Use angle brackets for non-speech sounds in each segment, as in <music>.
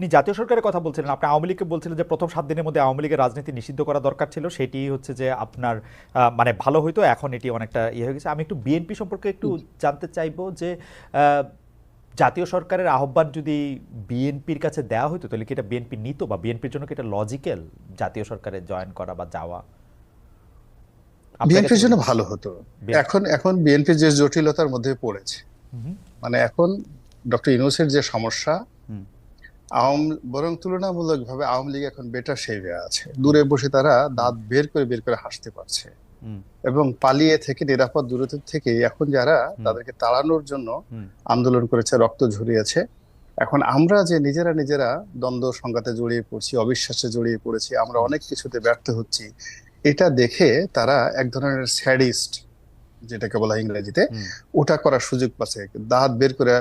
আপনি জাতীয় সরকারের কথা বলছিলেন আপনি আওয়ামী লীগকে বলছিলেন যে প্রথম সাত দিনের মধ্যে আওয়ামী লীগের রাজনীতি নিষিদ্ধ করা দরকার ছিল সেটি হচ্ছে যে আপনার মানে ভালো হইতো এখন এটি অনেকটা ইয়ে হয়ে গেছে। আমি একটু বিএনপি সম্পর্কে একটু জানতে চাইব যে জাতীয় সরকারের আহ্বান যদি বিএনপির কাছে দেওয়া হতো তাহলে কি এটা বিএনপি নিত বা বিএনপির জন্য কি এটা লজিক্যাল জাতীয় সরকারে জয়েন করা বা যাওয়া? বিএনপির জন্য ভালো হতো। এখন এখন বিএনপি যে জটিলতার মধ্যে পড়েছে মানে এখন ডক্টর ইউনুসের যে সমস্যা। আওয়াম বরং তুলনামূলক ভাবে আওয়ামী লীগ এখন বেটার শেভে আছে। দূরে বসে তারা দাঁত বের করে বের করে হাসতে পারছে। এবং পালিয়ে থেকে নিরাপদ দূরত্ব থেকে এখন যারা তাদেরকে তাড়ানোর জন্য আন্দোলন করেছে রক্ত ঝরিয়েছে। এখন আমরা যে নিজেরা নিজেরা দ্বন্দ্ব সংঘাতে জড়িয়ে পড়ছি অবিশ্বাসে জড়িয়ে পড়েছি আমরা অনেক কিছুতে ব্যর্থ হচ্ছি এটা দেখে তারা এক ধরনের স্যাডিস্ট যেটাকে বলা ইংরেজিতে ওটা করার সুযোগ পাচ্ছে। দাঁত বের করে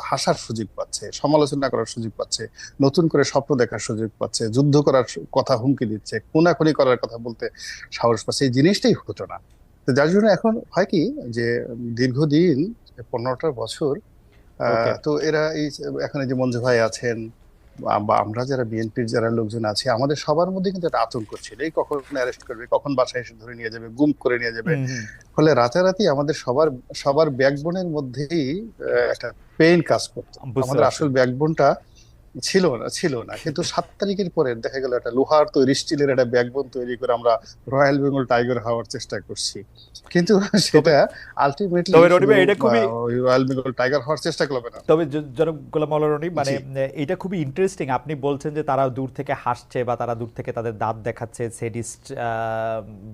হাসার সুযোগ পাচ্ছে সমালোচনা করার সুযোগ পাচ্ছে নতুন করে স্বপ্ন দেখার সুযোগ পাচ্ছে যুদ্ধ করার কথা হুমকি দিচ্ছে খুনাখুনি করার কথা বলতে সাহস পাচ্ছে এই জিনিসটাই হতো না। তো যার জন্য এখন হয় কি যে দীর্ঘদিন পনেরোটা বছর আহ, তো এরা এই এখন এই যে মঞ্জু ভাই আছেন বা- আমরা যারা বিএনপির যারা লোকজন আছে আমাদের সবার মধ্যে কিন্তু একটা আতঙ্ক ছিল। এই কখন অ্যারেস্ট করবে কখন বাসায় এসে ধরে নিয়ে যাবে গুম করে নিয়ে যাবে। ফলে রাতারাতি আমাদের সবার সবার ব্যাকবোনের মধ্যেই একটা পেইন কাজ করতো। আমাদের আসল ব্যাকবোনটা ছিল না ছিল না। কিন্তু <laughs> সাত তারিখের পরে দেখা গেল একটা লোহার তৈরি স্টিলের একটা ব্যাকবোন তৈরি করে আমরা রয়্যাল বেঙ্গল টাইগার হওয়ার চেষ্টা করছি। কিন্তু সেটা আলটিমেটলি তবে এটা খুবই- রয়্যাল বেঙ্গল টাইগার হওয়ার চেষ্টা করবে না তবে জনাব গোলাম রনি মানে এটা খুবই ইন্টারেস্টিং আপনি বলছেন যে তারা দূর থেকে হাসছে বা তারা দূর থেকে তাদের দাঁত দেখাচ্ছে সেডিস্ট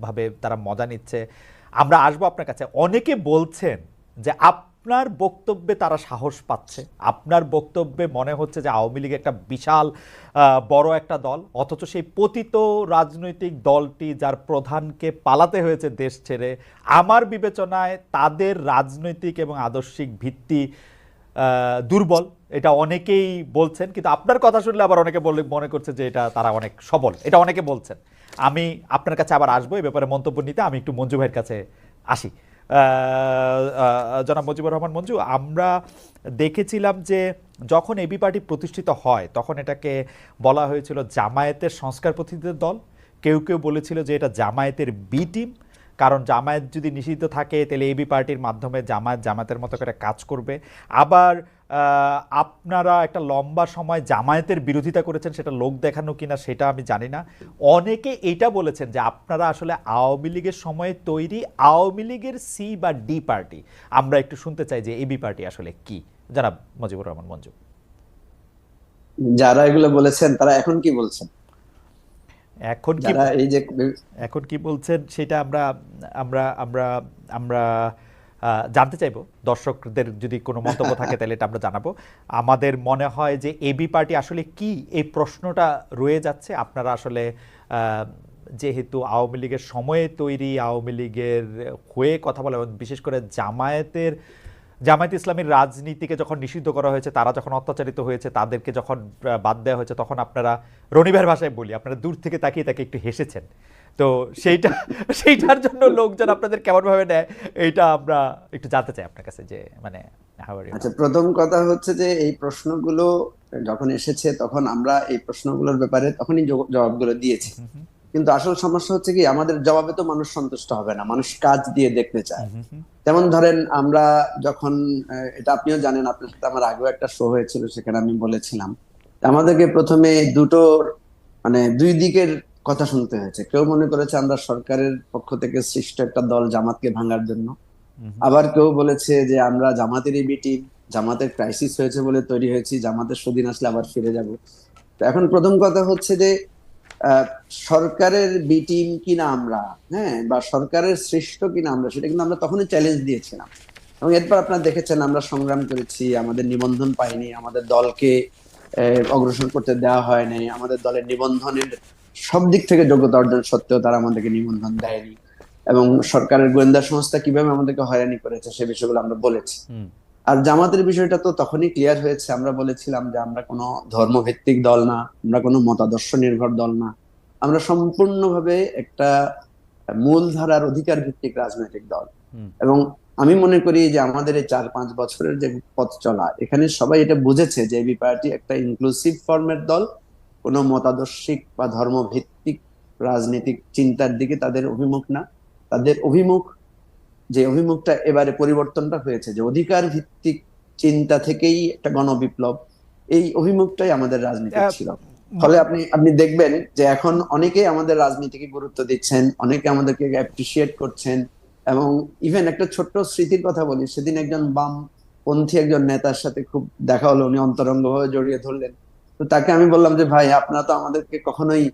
ভাবে তারা মজা নিচ্ছে। আমরা আসব আপনার কাছে। অনেকে বলছেন যে আপনার বক্তব্যে তারা সাহস পাচ্ছে। আপনার বক্তব্যে মনে হচ্ছে যে আওয়ামী লীগ একটা বিশাল বড় একটা দল, অথচ সেই পতিত রাজনৈতিক দলটি যার প্রধানকে পালাতে হয়েছে দেশ ছেড়ে, আমার বিবেচনায় তাদের রাজনৈতিক এবং আদর্শিক ভিত্তি দুর্বল। এটা অনেকেই বলছেন, কিন্তু আপনার কথা শুনলে আবার অনেকে বলে, মনে করছে যে এটা তারা অনেক সবল। এটা অনেকে বলছেন। আমি আপনার কাছে আবার আসব এই ব্যাপারে মন্তব্য নিতে। আমি একটু মঞ্জু ভাইয়ের কাছে আসি। জনাব মুজিবুর রহমান মঞ্জু, আমরা দেখেছিলাম যে যখন এবি পার্টি প্রতিষ্ঠিত হয়, তখন এটাকে বলা হয়েছিল জামায়াতের সংস্কার প্রতিনিধিদের দল। কেউ কেউ বলেছিল যে এটা জামায়াতের বি টিম। কারণ জামায়াত যদি নিষিদ্ধ থাকে, তাহলে এবি পার্টির মাধ্যমে জামায়াত জামাতের মতো করে কাজ করবে। আবার আপনারা একটা লম্বা সময় জামায়াতের বিরোধিতা করেছেন সেটা লোক দেখানো কিনা সেটা আমি জানি না। অনেকে এটা বলেছেন যে আপনারা আসলে আওয়ামী লীগের সময়ে তৈরি আওয়ামী লীগের সি বা ডি পার্টি আমরা একটু শুনতে চাই যে এবি পার্টি আসলে কি? জানাব মজিবুর রহমান মঞ্জু। যারা এগুলো বলেছেন তারা এখন কি বলছেন? এখন কি এই যে এখন কি বলছেন সেটা আমরা আমরা আমরা আমরা জানতে চাইব। দর্শকদের যদি কোনো মন্তব্য থাকে, তাহলে এটা আমরা জানাব। আমাদের মনে হয় যে এবি পার্টি আসলে কি এই প্রশ্নটা রয়ে যাচ্ছে? আপনারা আসলে যেহেতু আওয়ামী লীগের সময়ে তৈরি, আওয়ামী লীগের হয়ে কথা বলা, বিশেষ করে জামায়াতের জামায়াত ইসলামীর রাজনীতিকে যখন নিষিদ্ধ করা হয়েছে তারা যখন অত্যাচারিত হয়েছে তাদেরকে যখন বাদ দেওয়া হয়েছে তখন আপনারা রনিবার ভাষায় বলি আপনারা দূর থেকে তাকিয়ে তাকে একটু হেসেছেন। তো সেইটা <laughs> সেইটার জন্য লোকজন আপনাদের কেমন ভাবে নেয় এইটা আমরা একটু জানতে চাই আপনার কাছে যে মানে? আচ্ছা প্রথম কথা হচ্ছে যে এই প্রশ্নগুলো যখন এসেছে তখন আমরা এই প্রশ্নগুলোর ব্যাপারে তখনই জব- জবাবগুলো দিয়েছি। কিন্তু আসল সমস্যা হচ্ছে কি আমাদের জবাবে তো মানুষ সন্তুষ্ট হবে না মানুষ কাজ দিয়ে দেখতে চায়। যেমন ধরেন আমরা যখন এটা আপনিও জানেন আপনার সাথে আমার আগেও একটা শো হয়েছিল সেখানে আমি বলেছিলাম। আমাদেরকে প্রথমে দুটো মানে দুই দিকের কথা শুনতে হয়েছে। কেউ মনে করেছে আমরা সরকারের পক্ষ থেকে সৃষ্ট একটা দল জামাতকে ভাঙার জন্য। আবার কেউ বলেছে যে আমরা জামাতেরই বি টিম জামাতের ক্রাইসিস হয়েছে বলে তৈরি হয়েছি জামাতের সুদিন আসলে আবার ফিরে যাব। তো এখন প্রথম কথা হচ্ছে যে সরকারের বি টিম কিনা আমরা হ্যাঁ বা সরকারের সৃষ্ট কিনা আমরা, সেটা কিন্তু আমরা তখনই চ্যালেঞ্জ দিয়েছিলাম। এবং এরপর আপনারা দেখেছেন, আমরা সংগ্রাম করেছি, আমাদের নিবন্ধন পাইনি, আমাদের দলকে অগ্রসর করতে দেওয়া হয়নি আমাদের দলের নিবন্ধনের সব দিক থেকে যোগ্যতা অর্জন সত্ত্বেও তারা আমাদেরকে নিবন্ধন দেয়নি। এবং সরকারের গোয়েন্দা সংস্থা কীভাবে আমাদেরকে হয়রানি করেছে, সে বিষয়গুলো আমরা বলেছি। আর জামাতের বিষয়টা তো তখনই ক্লিয়ার হয়েছে। আমরা বলেছিলাম যে আমরা কোনো ধর্মভিত্তিক দল না আমরা কোনো মতাদর্শ নির্ভর দল না। আমরা সম্পূর্ণভাবে একটা মূলধারার অধিকার ভিত্তিক রাজনৈতিক দল। এবং আমি মনে করি যে আমাদের এই চার পাঁচ বছরের যে পথ চলা এখানে সবাই এটা বুঝেছে যে এবি পার্টি একটা ইনক্লুসিভ ফর্মের দল। কোনো মতাদর্শিক বা ধর্মভিত্তিক রাজনৈতিক চিন্তার দিকে তাদের অভিমুখ না। তাদের অভিমুখ যে অভিমুখটা এবারে পরিবর্তনটা হয়েছে যে অধিকার ভিত্তিক চিন্তা থেকেই একটা গণবিপ্লব এই অভিমুখটাই আমাদের রাজনীতি ছিল। ফলে আপনি আপনি দেখবেন যে এখন অনেকেই আমাদের রাজনীতিকে গুরুত্ব দিচ্ছেন অনেকে আমাদেরকে অ্যাপ্রিসিয়েট করছেন এবং ইভেন একটা ছোট্ট স্মৃতির কথা বলি সেদিন একজন বাম পন্থী একজন নেতার সাথে খুব দেখা হলো উনি অন্তরঙ্গ ভাবে জড়িয়ে ধরলেন। তো তাকে আমি বললাম যে ভাই আপনারা তো আমাদেরকে কখনোই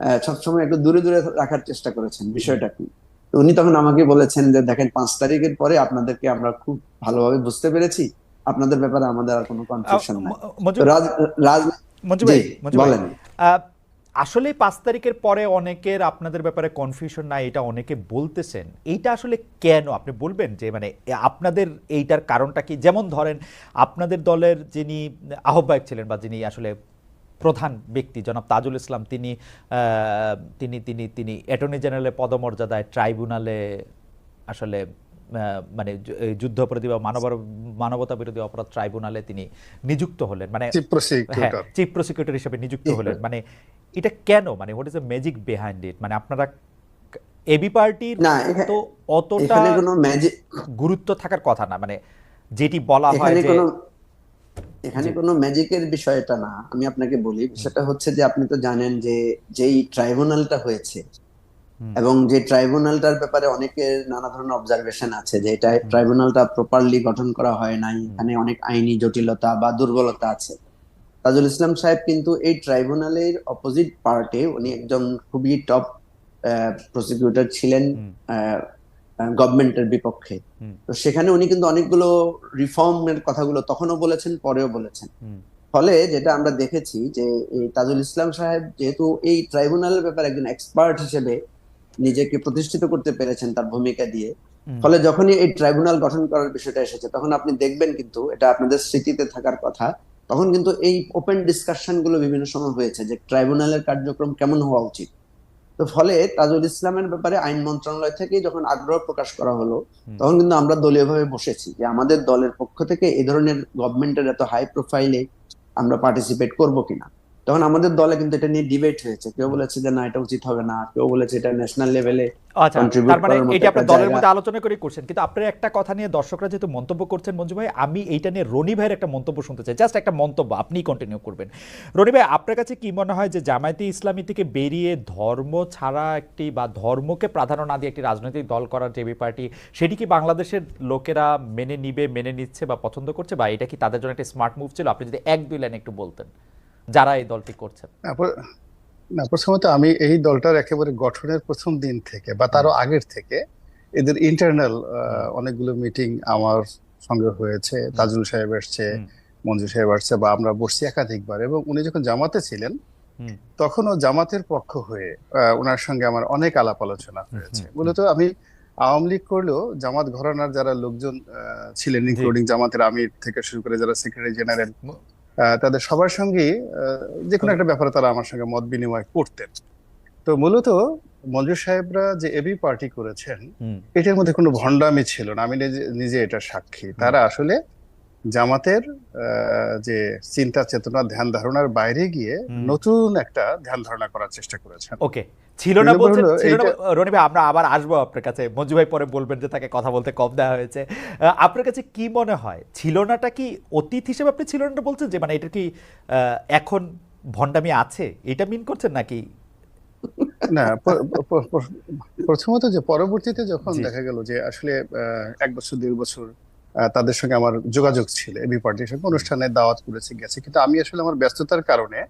আহ, সবসময় একটু দূরে দূরে রাখার চেষ্টা করেছেন বিষয়টা কি? উনি তখন আমাকে বলেছেন যে দেখেন পাঁচ তারিখের পরে আপনাদেরকে আমরা খুব ভালোভাবে বুঝতে পেরেছি। আপনাদের ব্যাপারে আমাদের আর কোনো কনফিউশন নাই। বলেন। আসলে পাঁচ তারিখের পরে অনেকের আপনাদের ব্যাপারে কনফিউশন নাই এটা অনেকে বলতেছেন। এইটা আসলে কেন? আপনি বলবেন যে মানে আপনাদের এইটার কারণটা কি? যেমন ধরেন আপনাদের দলের যিনি আহ্বায়ক ছিলেন বা যিনি আসলে প্রধান ব্যক্তি জনাব তাজুল ইসলাম। তিনি আহ, তিনি তিনি তিনি অ্যাটর্নি জেনারেলের পদমর্যাদায় ট্রাইব্যুনালে আসলে মানে যু- এই যুদ্ধাপরাধী বা মানব মানবতা বিরোধী অপরাধ ট্রাইব্যুনালে তিনি নিযুক্ত হলেন। মানে চিফ প্রসিকিউটর চিফ প্রসিকিউটর হিসেবে নিযুক্ত হলেন। মানে এটা কেন? মানে what is the magic behind it মানে আপনারা এবি পার্টির না তো অতটা এখানে কোনো ম্যাজিক গুরুত্ব থাকার কথা না। মানে যেটি বলা হয় যে এখানে কোনো ম্যাজিকের বিষয়টা না আমি আপনাকে বলি। বিষয়টা হচ্ছে যে আপনি তো জানেন যে যেই ট্রাইব্যুনালটা হয়েছে এবং যে ট্রাইব্যুনালটার ব্যাপারে অনেকের নানা ধরনের অবজারভেশন আছে যে এটা ট্রাইব্যুনালটা প্রপারলি গঠন করা হয় নাই। এখানে অনেক আইনি জটিলতা বা দুর্বলতা আছে। তাজুল ইসলাম সাহেব কিন্তু এই ট্রাইব্যুনালের অপোজিট পার্টে উনি একজন খুবই টপ প্রসিকিউটর ছিলেন। গভর্নমেন্টের বিপক্ষে। তো সেখানে উনি কিন্তু অনেকগুলো রিফর্মের কথাগুলো তখনও বলেছেন পরেও বলেছেন। ফলে যেটা আমরা দেখেছি যে এই তাজুল ইসলাম সাহেব যেহেতু এই ট্রাইব্যুনালের ব্যাপারে একজন এক্সপার্ট হিসেবে নিজেকে প্রতিষ্ঠিত করতে পেরেছেন তার ভূমিকা দিয়ে ফলে যখনই এই ট্রাইব্যুনাল গঠন করার বিষয়টা এসেছে তখন আপনি দেখবেন কিন্তু এটা আপনাদের স্মৃতিতে থাকার কথা তখন কিন্তু এই ওপেন ডিসকাশনগুলো বিভিন্ন সময় হয়েছে যে ট্রাইব্যুনালের কার্যক্রম কেমন হওয়া উচিত। তো ফলে তাজুল ইসলামের ব্যাপারে আইন মন্ত্রণালয় থেকে যখন আগ্রহ প্রকাশ করা হলো তখন কিন্তু আমরা দলীয়ভাবে বসেছি যে আমাদের দলের পক্ষ থেকে এই ধরনের গভর্নমেন্টের এত হাই প্রোফাইলে আমরা পার্টিসিপেট করব কিনা। তখন আমাদের দলে কিন্তু এটা নিয়ে ডিবেট হয়েছে। কেউ বলেছে যে না এটা উচিত হবে না। কেউ বলেছে এটা ন্যাশনাল লেভেলে আচ্ছা তার মানে এটা আপনার দলের মধ্যে আলোচনা করে করছেন। কিন্তু আপনার একটা কথা নিয়ে দর্শকরা যেহেতু মন্তব্য করছেন মঞ্জু ভাই আমি এইটা নিয়ে রনি ভাইয়ের একটা মন্তব্য শুনতে চাই। জাস্ট একটা মন্তব্য আপনি কন্টিনিউ করবেন। রনি ভাই আপনার কাছে কি মনে হয় যে জামায়াতে ইসলামী থেকে বেরিয়ে ধর্ম ছাড়া একটি বা ধর্মকে প্রাধান্য না দিয়ে একটি রাজনৈতিক দল করার জেবি পার্টি সেটি কি বাংলাদেশের লোকেরা মেনে নিবে মেনে নিচ্ছে বা পছন্দ করছে? বা এটা কি তাদের জন্য একটা স্মার্ট মুভ ছিল? আপনি যদি এক দুই লাইন একটু বলতেন। যারা এই দলটি করছেন না, প্রথমত আমি এই দলটার একেবারে গঠনের প্রথম দিন থেকে বা তারও আগের থেকে এদের ইন্টারনাল অনেকগুলো মিটিং আমার সঙ্গে হয়েছে তাজুল সাহেব এসছে। মঞ্জু সাহেব আসছে বা আমরা বসছি একাধিকবার এবং উনি যখন জামাতে ছিলেন। তখনও জামাতের পক্ষ হয়ে ওনার সঙ্গে আমার অনেক আলাপ আলোচনা হয়েছে। মূলত আমি আওয়ামী লীগ করলেও জামাত ঘরানার যারা লোকজন ছিলেন ইনক্লুডিং জামাতের আমির থেকে শুরু করে যারা সেক্রেটারি জেনারেল তাদের সবার সঙ্গেই আহ, যে কোনো একটা ব্যাপারে তারা আমার সঙ্গে মত বিনিময় করতেন। তো মূলত মঞ্জুর সাহেবরা যে এবি পার্টি করেছেন এটার মধ্যে কোনো ভণ্ডামি ছিল না। আমি নিজে এটা সাক্ষী। তারা আসলে জামাতের যে চিন্তা চেতনা ধ্যান ধারণার বাইরে গিয়ে নতুন একটা ধ্যান ধারণা করার চেষ্টা করেছেন। ওকে। ছিল না বলছেন ছিল না রনি ভাই আমরা আবার আসব আপনার কাছে। মঞ্জু ভাই পরে বলবেন যে তাকে কথা বলতে কম দেওয়া হয়েছে। আপনার কাছে কি মনে হয়? ছিল নাটা কি অতীত হিসেবে আপনি ছিল নাটা বলছেন যে মানে এটা কি আহ, এখন ভণ্ডামি আছে? এটা মিন করছেন নাকি? না প্রথমত যে পরবর্তীতে যখন দেখা গেল যে আসলে আহ, এক বছর দেড় বছর তাদের সঙ্গে আমার যোগাযোগ ছিল এবি পার্টির সঙ্গে। অনুষ্ঠানে দাওয়াত করেছে গেছে। কিন্তু আমি আসলে আমার ব্যস্ততার কারণে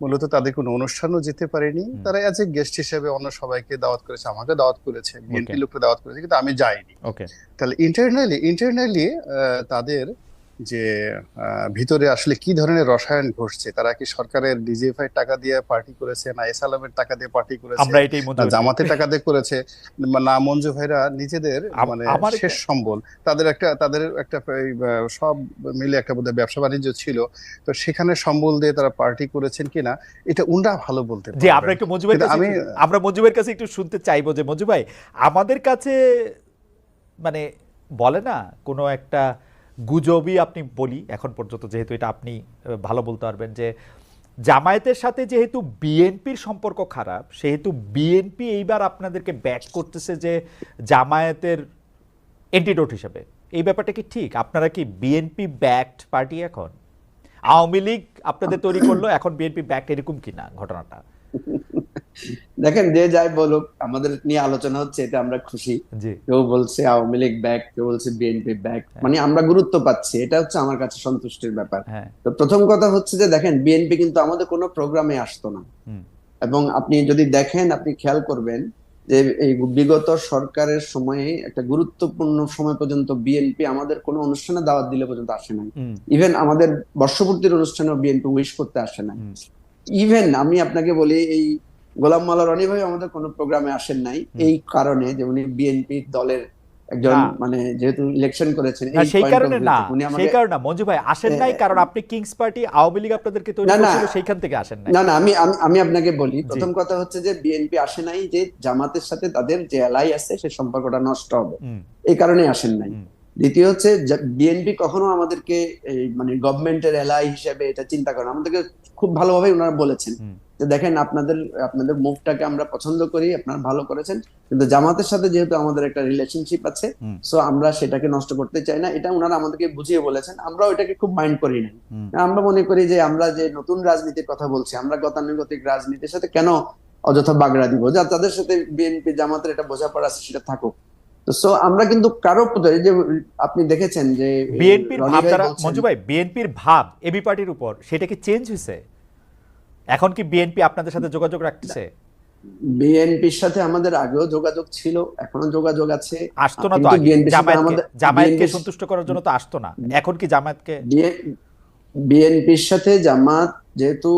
মূলত তাদের কোনো অনুষ্ঠানও যেতে পারিনি। তারা অ্যাজ এ গেস্ট হিসেবে অন্য সবাইকে দাওয়াত করেছে আমাকে দাওয়াত করেছে বিএনপি লোককে দাওয়াত করেছে কিন্তু আমি যাইনি। ওকে তাহলে ইন্টারনালি ইন্টারনালি তাদের যে ভিতরে আসলে কি ধরনের রসায়ন ঘটছে তারা কি সরকারের ডিজিএফআই টাকা দিয়ে পার্টি করেছে না এসালামের টাকা দিয়ে পার্টি করেছে? আমরা এটাই না জামাতের টাকা দিয়ে করেছে? না মঞ্জু ভাইরা নিজেদের মানে শেষ সম্বল। তাদের একটা তাদের একটা সব মিলে একটা বোধহয় ব্যবসা বাণিজ্য ছিল। তো সেখানে সম্বল দিয়ে তারা পার্টি করেছেন কিনা এটা উনরা ভালো বলতে জি আমরা একটু মঞ্জু আমি- আমরা মঞ্জু ভাইয়ের কাছে একটু শুনতে চাইব যে মঞ্জু ভাই আমাদের কাছে মানে বলে না কোনো একটা গুজবই আপনি বলি, এখন পর্যন্ত যেহেতু এটা আপনি ভালো বলতে পারবেন যে জামায়াতের সাথে যেহেতু বিএনপির সম্পর্ক খারাপ, সেহেতু বিএনপি এইবার আপনাদেরকে ব্যাট করতেছে যে জামায়াতের এন্টিডোট হিসেবে। এই ব্যাপারটা কি ঠিক? আপনারা কি বিএনপি ব্যাকড পার্টি এখন? আওয়ামী লীগ আপনাদের তৈরি করল, এখন বিএনপি ব্যাকড এরকম কিনা ঘটনাটা? দেখেন যে যাই বলুক আমাদের নিয়ে আলোচনা হচ্ছে এটা আমরা খুশি। কেউ বলছে আওয়ামী লীগ ব্যাক কেউ বলছে বিএনপি ব্যাক মানে আমরা গুরুত্ব পাচ্ছি এটা হচ্ছে আমার কাছে সন্তুষ্টির ব্যাপার। হ্যাঁ। তো প্রথম কথা হচ্ছে যে দেখেন বিএনপি কিন্তু আমাদের কোনো প্রোগ্রামে আসতো না। এবং আপনি যদি দেখেন আপনি খেয়াল করবেন যে এই বিগত সরকারের সময়ে একটা গুরুত্বপূর্ণ সময় পর্যন্ত বিএনপি আমাদের কোনো অনুষ্ঠানে দাওয়াত দিলে পর্যন্ত আসে নাই। ইভেন আমাদের বর্ষপূর্তির অনুষ্ঠানেও বিএনপি উইশ করতে আসে না ইভেন আমি আপনাকে বলি এই গোলাম মাল্লা রনি ভাই আমাদের কোনো প্রোগ্রামে আসেন নাই। এই কারণে যে উনি বিএনপি দলের একজন মানে যেহেতু ইলেকশন করেছেন সেই কারণে না সেই কারণে মঞ্জু ভাই আসেন নাই কারণ আপনি কিংস পার্টি আওয়ামী লীগ আপনাদেরকে তৈরি। করেছিল সেইখান থেকে আসেন নাই। না না আমি আমি- আপনাকে বলি প্রথম কথা হচ্ছে যে বিএনপি আসে নাই যে জামাতের সাথে তাদের যে এলাই আছে সে সম্পর্কটা নষ্ট হবে। এই কারণে আসেন নাই। দ্বিতীয় হচ্ছে বিএনপি কখনো আমাদেরকে মানে গভর্নমেন্টের এলাই হিসেবে এটা চিন্তা করেন আমাদেরকে খুব ভালোভাবে ওনারা বলেছেন। যে দেখেন আপনাদের আপনাদের মুভটাকে আমরা পছন্দ করি আপনারা ভালো করেছেন কিন্তু জামাতের সাথে যেহেতু আমাদের একটা রিলেশনশিপ আছে সো আমরা সেটাকে নষ্ট করতে চাই না। এটা ওনারা আমাদেরকে বুঝিয়ে বলেছেন আমরাও এটাকে খুব মাইন্ড করি না। আমরা মনে করি যে আমরা যে নতুন রাজনীতির কথা বলছি আমরা গতানুগতিক রাজনীতির সাথে কেন অযথা বাগড়া দিব? যা তাদের সাথে বিএনপি জামাতের এটা বোঝাপড়া আছে সেটা থাকুক। সো আমরা কিন্তু কারও যে আপনি দেখেছেন যে বিএনপির ভাব মঞ্জু ভাই বিএনপির ভাব এবি পার্টির উপর সেটা কি চেঞ্জ হয়েছে এখন কি বিএনপি আপনাদের সাথে যোগাযোগ রাখতেছে বিএনপির সাথে আমাদের আগেও যোগাযোগ ছিল এখনও যোগাযোগ আছে। আসতো না তো জামায়াতকে সন্তুষ্ট করার জন্য তো আসতো না। এখন কি জামায়াতকে বিএনপির সাথে জামাত যেহেতু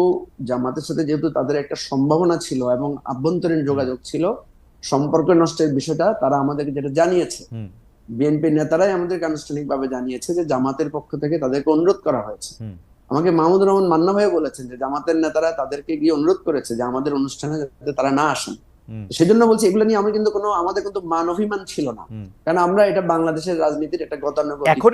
জামাতের সাথে যেহেতু তাদের একটা সম্ভাবনা ছিল এবং আভ্যন্তরীণ যোগাযোগ ছিল সম্পর্ক নষ্টের বিষয়টা তারা আমাদেরকে যেটা জানিয়েছে। বিএনপির নেতারাই আমাদেরকে আনুষ্ঠানিকভাবে জানিয়েছে যে জামাতের পক্ষ থেকে তাদেরকে অনুরোধ করা হয়েছে। আমাকে মাহমুদুর রহমান মান্না ভাই বলেছেন যে জামাতের নেতারা তাদেরকে গিয়ে অনুরোধ করেছে যে আমাদের অনুষ্ঠানে যাতে তারা না আসেন সেজন্য বলছি এগুলো নিয়ে আমার কিন্তু কোনো আমাদের কিন্তু মান অভিমান ছিল না। কারণ আমরা এটা বাংলাদেশের রাজনীতির একটা গতানুগতিক এখন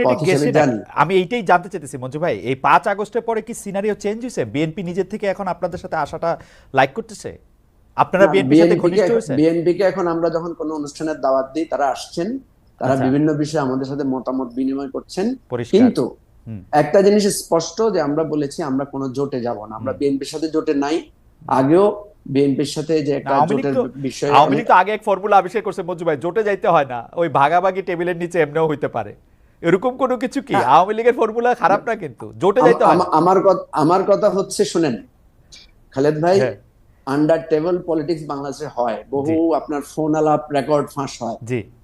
এটা? আমি এইটাই জানতে চাইতেছি মঞ্জু ভাই এই পাঁচ আগস্টের পরে কি সিনারিও চেঞ্জ হয়েছে বিএনপি নিজের থেকে এখন আপনাদের সাথে আসাটা লাইক করতেছে আপনারা বিএনপির সাথে ঘনিষ্ঠ হয়েছে বিএনপি কে এখন আমরা যখন কোনো অনুষ্ঠানের দাওয়াত দিই তারা আসছেন তারা আচ্ছা। বিভিন্ন বিষয়ে আমাদের সাথে মতামত বিনিময় করছেন কিন্তু। একটা জিনিস স্পষ্ট যে আমরা বলেছি আমরা কোনো জোটে যাব না। আমরা বিএনপির সাথে জোটে নাই। আগেও বিএনপির সাথে যে একটা জোটের বিষয়ে আওয়ামী লীগ তো আগে এক ফর্মুলা আবিষ্কার করছে মঞ্জু ভাই জোটে যাইতে হয় না। ওই ভাগাভাগি টেবিলের নিচে এমনিও হইতে পারে। এরকম কোনো কিছু কি। আওয়ামী লীগের ফর্মুলা খারাপ না কিন্তু? জোটে যাইতে হয় আমার কথা আমার কথা হচ্ছে শুনেন। খালেদ ভাই হ্যাঁ, আন্ডার টেবল পলিটিক্স বাংলাদেশে হয়। বহু আপনার ফোন আলাপ রেকর্ড ফাঁস হয়।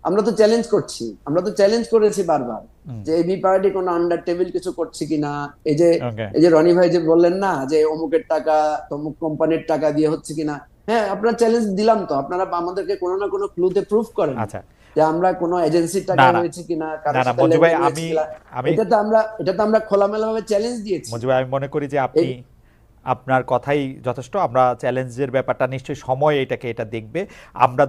আমরা তো চ্যালেঞ্জ করছি। আমরা তো চ্যালেঞ্জ করেছি বারবার যে এবি পার্টি কোনো আন্ডার টেবিল কিছু করছে কিনা। এই যে এই যে রনি ভাই যে বললেন না যে অমুকের টাকা তমুক কোম্পানির টাকা দিয়ে হচ্ছে কিনা। হ্যাঁ আপনার চ্যালেঞ্জ দিলাম তো। আপনারা আমাদেরকে কোনো না কোনো ক্লুতে প্রুফ করেন আচ্ছা। যে আমরা কোনো এজেন্সির টাকা না। কিনা এটা তো আমরা এটা তো আমরা খোলামেলা ভাবে চ্যালেঞ্জ দিয়েছি। মঞ্জু ভাই আমি মনে করি যে আপনি আপনার কথাই যথেষ্ট। আমরা চ্যালেঞ্জের ব্যাপারটা নিশ্চয়ই সময় এটাকে এটা দেখবে। আমরা